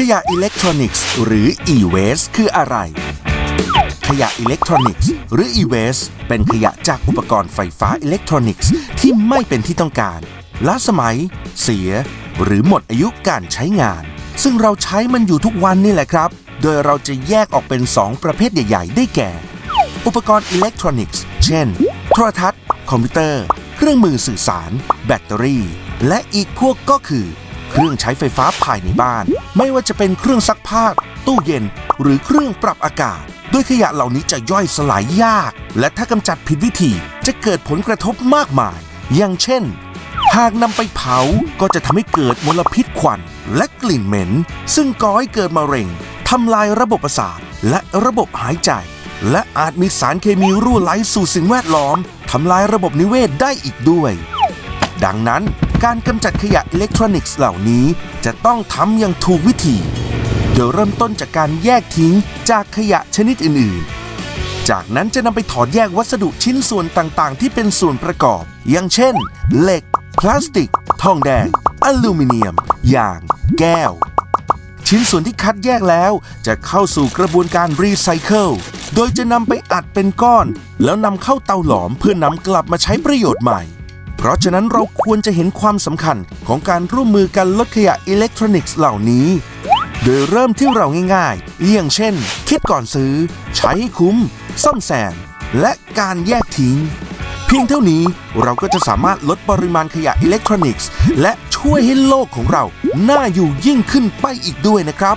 ขยะอิเล็กทรอนิกส์หรือ e-waste คืออะไร ขยะอิเล็กทรอนิกส์หรือ e-waste เป็นขยะจากอุปกรณ์ไฟฟ้าอิเล็กทรอนิกส์ที่ไม่เป็นที่ต้องการล้าสมัย เสีย หรือหมดอายุการใช้งาน ซึ่งเราใช้มันอยู่ทุกวันนี่แหละครับ โดยเราจะแยกออกเป็น 2 ประเภทใหญ่ ๆ ได้แก่ อุปกรณ์อิเล็กทรอนิกส์ เช่น โทรทัศน์ คอมพิวเตอร์ เครื่องมือสื่อสาร แบตเตอรี่ และอีกพวกก็คือ เครื่องใช้ไฟฟ้าภายในบ้าน ไม่ว่าจะเป็นเครื่องซักผ้า ตู้เย็น หรือเครื่องปรับอากาศโดยขยะเหล่านี้จะย่อยสลายยาก และถ้ากำจัดผิดวิธีจะเกิดผลกระทบมากมาย อย่างเช่น หากนำไปเผาก็จะทำให้เกิดมลพิษควันและกลิ่นเหม็น ซึ่งก่อให้เกิดมะเร็งทำลายระบบประสาทและระบบหายใจ และอาจมีสารเคมีรั่วไหลสู่สิ่งแวดล้อมทำลายระบบนิเวศได้อีกด้วย ดังนั้น การกำจัดขยะอิเล็กทรอนิกส์เหล่านี้จะต้องทำอย่างถูกวิธี โดยเริ่มต้นจากการแยกทิ้งจากขยะชนิดอื่น ๆ จากนั้นจะนำไปถอดแยกวัสดุชิ้นส่วนต่าง ๆ ที่เป็นส่วนประกอบ อย่างเช่น เหล็ก พลาสติก ทองแดง อลูมิเนียม ยาง แก้ว ชิ้นส่วนที่คัดแยกแล้วจะเข้าสู่กระบวนการรีไซเคิล โดยจะนำไปอัดเป็นก้อน แล้วนำเข้าเตาหลอมเพื่อนำกลับมาใช้ประโยชน์ใหม่ เพราะฉะนั้นเราควรจะเห็นความสำคัญของการร่วมมือกันลดขยะอิเล็กทรอนิกส์เหล่านี้ โดยเริ่มที่เราง่ายๆ อย่างเช่น คิดก่อนซื้อ ใช้ให้คุ้ม ซ่อมแซม และการแยกทิ้ง เพียงเท่านี้เราก็จะสามารถลดปริมาณขยะอิเล็กทรอนิกส์ และช่วยให้โลกของเราน่าอยู่ยิ่งขึ้นไปอีกด้วยนะครับ